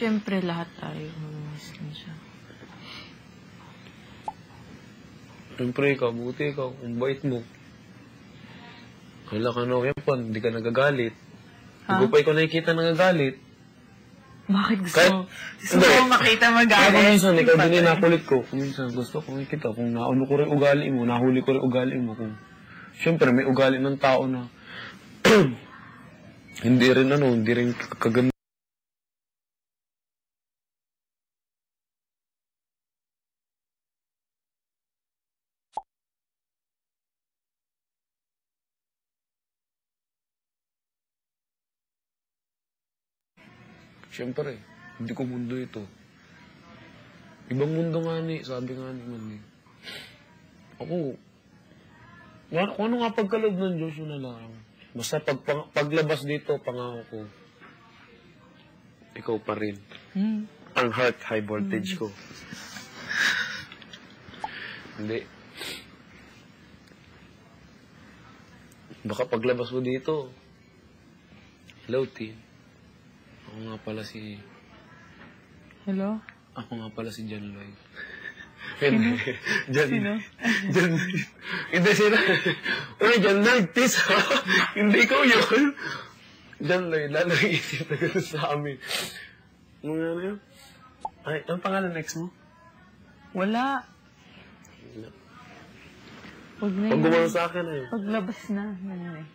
Siyempre, lahat tayo mamimiss din siya. Siyempre, ikaw, buti ikaw, ang bait mo. Wala ka na okay pa, hindi ka nagagalit. Hindi Ha? ko pa ikaw nakikita nagagalit. Bakit gusto Kahit- mo? Gusto Hindi. mo makita Kaya magalit? kung minsan, ikaw din yung nakulit ko. Kung minsan, gusto ko makikita kung naano ko rin ugali mo, nahuli ko rin ugali mo. Kung, siyempre, may ugali ng tao na hindi rin ano, hindi rin kaganda. Siyempre, hindi ko mundo ito. Ibang mundo nga ni, sabi nga ni man eh. Ako, kung ano nga pagkalob ng Diyos yun na lang. Basta pag, pang- paglabas dito, pangako ko, ikaw pa rin. Hmm. Ang heart, high voltage ko. Hindi. Baka paglabas mo dito, hello, Tin. Ako nga pala si... Hello? Ako nga pala si John Lloyd. Sino? John, Sino? John Lloyd. Hindi sila. Uy, John Lloyd, tis ha? Hindi ko yun. John Lloyd, lalo isip na gano'n sa amin. Mga ano yun? Ay, ang pangalan next mo? Wala. Huwag na Pag yun. gumano sa akin na yun. Paglabas na. Na eh.